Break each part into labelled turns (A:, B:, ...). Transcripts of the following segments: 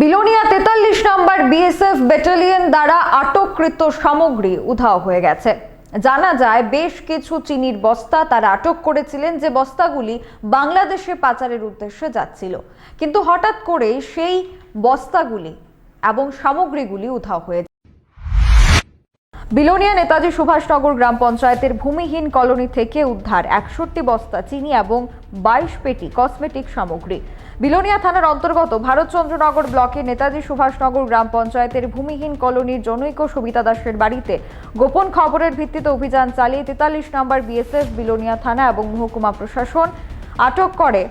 A: বিলোনিয়া তেতাল্লিশ নম্বর BSF battalion দ্বারা আটককৃত সামগ্রী উধাও হয়ে গেছে। জানা যায়, বেশ কিছু চিনির বস্তা তারা আটক করেছিলেন যে বস্তাগুলি বাংলাদেশে পাচারের উদ্দেশ্যে যাচ্ছিল। কিন্তু হঠাৎ করে সেই বস্তাগুলি এবং সামগ্রীগুলি উধাও হয়ে। বিলোনিয়া নেতাজি সুভাষনগর গ্রাম পঞ্চায়েতের ভূমিহীন কলোনি থেকে উদ্ধার একষট্টি বস্তা চিনি এবং বাইশ পেটি কসমেটিক সামগ্রী। বিলোনিয়া থানার অন্তর্গত ভারতচন্দ্রনগর ব্লকের নেতাজি সুভাষনগর গ্রাম পঞ্চায়েতের ভূমিহীন কলোনির জনৈক সবিতা দাসের বাড়িতে গোপন খবরের ভিত্তিতে অভিযান চালিয়ে তেতাল্লিশ নম্বর বিএসএফ বিলোনিয়া থানা এবং মহকুমা প্রশাসন আটক করে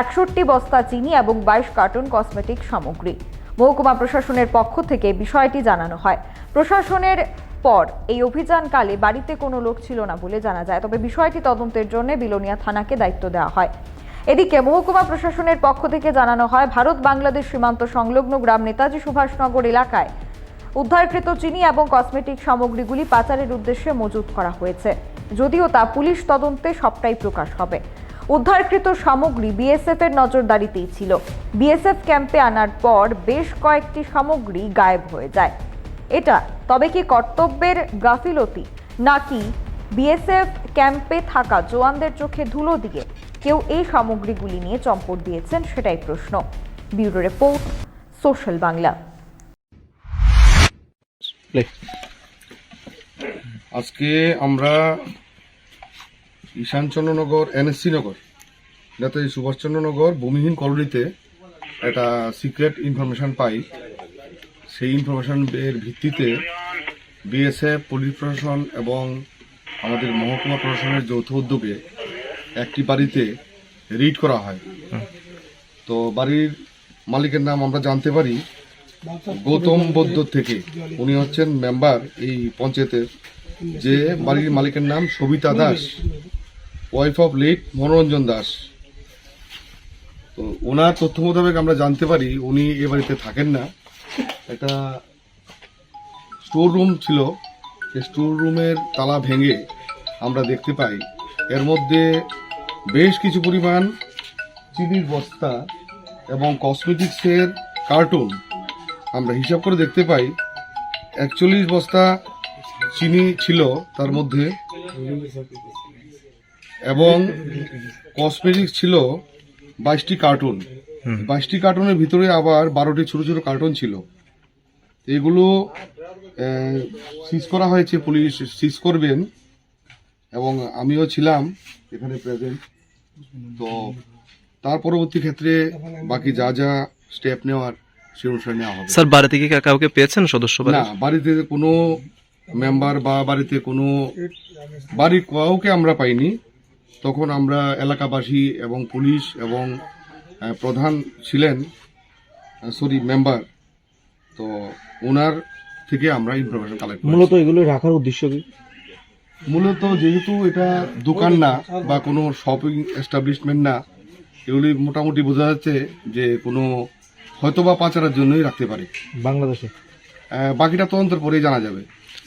A: একষট্টি বস্তা চিনি এবং বাইশ কার্টুন কসমেটিক সামগ্রী। মহকুমা প্রশাসনের পক্ষ থেকে বিষয়টি জানানো হয়। প্রশাসনের পর এই অভিযানকালে বাড়িতে কোনো লোক ছিল না বলে জানা যায়। তবে বিষয়টি তদন্তের জন্য বিলোনিয়া থানাকে দায়িত্ব দেওয়া হয়। এদিকে মহকুমা প্রশাসনের পক্ষ থেকে জানানো হয়, ভারত বাংলাদেশ সীমান্ত সংলগ্ন গ্রাম নেতাজি সুভাষনগর এলাকায় উদ্ধারকৃত চিনি এবং কসমেটিক সামগ্রীগুলি পাচারের উদ্দেশ্যে মজুত করা হয়েছে। যদিও তা পুলিশ তদন্তে সবটাই প্রকাশ হবে। উদ্ধারকৃত সামগ্রী বিএসএফ এর নজরদারিতেই ছিল। বিএসএফ ক্যাম্পে আনার পর বেশ কয়েকটি সামগ্রী গায়েব হয়ে যায়। এটা তবে কি কর্তব্যের গাফিলতি? নাকি বিএসএফ ক্যাম্পে থাকা জওয়ানদের চোখে ধুলো দিয়ে কেউ এই সামগ্রীগুলি নিয়ে চম্পট দিয়েছেন সেটাই প্রশ্ন। Bureau report social Bangla.
B: আজকে আমরা ঈশানচন্দ্রনগর এনএসসি নগর নেতাজি সুভাষচন্দ্রনগর ভূমিহীন কলোনিতে একটা সিক্রেট ইনফরমেশন পাই। সেই ইনফরমেশন এর ভিত্তিতে বিএসএফ পুলিশ প্রশাসন এবং আমাদের মহকুমা প্রশাসনের যৌথ উদ্যোগে একটি বাড়িতে রিড করা হয়। তো বাড়ির মালিকের নাম আমরা জানতে পারি, গৌতম বৌদ্ধ থেকে। উনি হচ্ছেন মেম্বার এই পঞ্চায়েতের, যে বাড়ির মালিকের নাম Sabita Das wife of late Manoranjan Das. তো ওনার তথ্য মোতাবেক আমরা জানতে পারি, উনি এ বাড়িতে থাকেন না। একটা স্টোর রুম ছিল, সেই স্টোর রুমের তালা ভেঙে আমরা দেখতে পাই এর মধ্যে বেশ কিছু পরিমাণ চিনির বস্তা এবং কসমেটিক্সের কার্টুন আমরা হিসাব করে দেখতে পাই। একচল্লিশ বস্তা চিনি ছিল তার মধ্যে। এবং কসমেটিক্স ছিল বাইশটি কার্টুন। বাইশটি কার্টুনের ভিতরে আবার বারোটি ছোট ছোট কার্টুন ছিল। এগুলো সিজ করা হয়েছে পুলিশ সিজ করবেন। এবং আমিও ছিলাম এখানে প্রেজেন্ট তো তার পরবর্তী ক্ষেত্রে বাকি যা যা স্টেপ নেওয়ার সে অনুসারে নেওয়া হবে।
C: স্যার বাড়ি থেকে কা- কাউকে পেয়েছেন সদস্য
B: না বাড়িতে কোনো মেম্বার বা বাড়িতে কোনো বাড়ির কাউকে আমরা পাইনি। তখন আমরা এলাকাবাসী এবং পুলিশ এবং প্রধান ছিলেন সরি মেম্বার তো ওনার থেকে আমরা ইনফরমেশন কালেক্ট
D: মূলত এগুলো রাখার উদ্দেশ্য কি?
B: মূলত যেহেতু এটা দোকান না বা কোনো শপিং এস্টাবলিশমেন্ট না এগুলি মোটামুটি বোঝা যাচ্ছে যে কোনো হয়তো বা পাচারের জন্যই রাখতে পারে।
D: বাংলাদেশে?
B: বাকিটা তদন্তের পরেই জানা যাবে।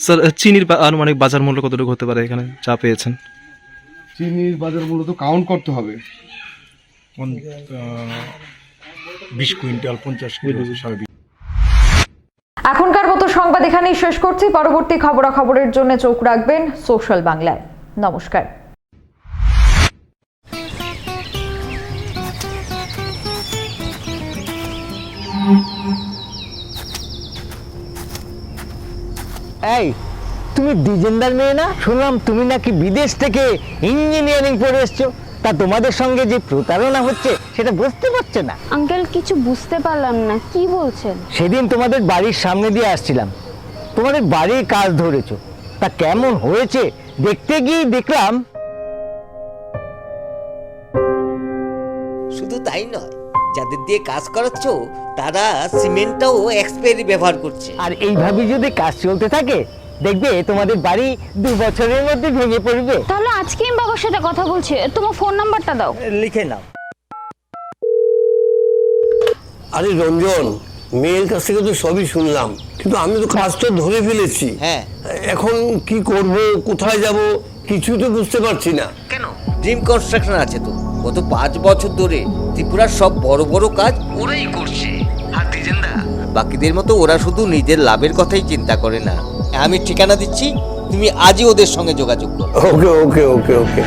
C: স্যার চিনির আনুমানিক বাজার মূল্য কতটুকু হতে পারে এখানে যা পেয়েছেন?
B: চিনির বাজার মূল্য তো কাউন্ট করতে হবে।
E: বিশ কুইন্টাল পঞ্চাশ কিলো সাড়ে
A: এখনকার মতো সংবাদ এখানেই শেষ করছি। পরবর্তী খবরাখবরের জন্য চোখ রাখবেন সোশ্যাল বাংলায়। নমস্কার।
F: এই, তুমি দ্বিজেন্দার মেয়ে না? শুনলাম তুমি নাকি বিদেশ থেকে ইঞ্জিনিয়ারিং পড়ে এসছো। তা তোমাদের সঙ্গে যে প্রতারণা হচ্ছে সেটা বুঝতে পারছে না।
G: আঙ্কেল কিছু বুঝতে পারলাম না। কি বলছেন?
F: সেদিন তোমাদের বাড়ির সামনে দিয়ে আসছিলাম। তোমাদের বাড়ির কাজ ধরেছো। তা কেমন হয়েছে? দেখতে গিয়ে দেখলাম।
H: শুধু তাই নয় যাদের দিয়ে কাজ করাচ্ছ তারা সিমেন্টটাও এক্সপায়ারি ব্যবহার করছে।
F: আর এইভাবে যদি কাজ চলতে থাকে দেখবে তোমাদের বাড়ি দু বছরের মধ্যে ভেঙে পড়বে।
G: তাহলে আজকে আমি বাবার সাথে কথা বলছি। তোমার ফোন নাম্বারটা দাও।
F: লিখে নাও।
I: আরে রঞ্জন মেয়ের কাছ থেকে তো সবই শুনলাম। কিন্তু আমি তো কাজ তো ধরে ফেলেছি।
H: হ্যাঁ।
I: এখন কি করব কোথায় যাব কিছুই তো বুঝতে পারছি না।
H: কেন? ড্রিম কনস্ট্রাকশন আছে তো। গত পাঁচ বছর ধরে ত্রিপুরার সব বড় বড় কাজ ওরাই করছে। আর বাকিদের মতো ওরা শুধু নিজের লাভের কথাই চিন্তা করে না। আমি ঠিকানা দিচ্ছি তুমি আজই ওদের সঙ্গে যোগাযোগ করো।
I: ওকে ওকে ওকে ওকে।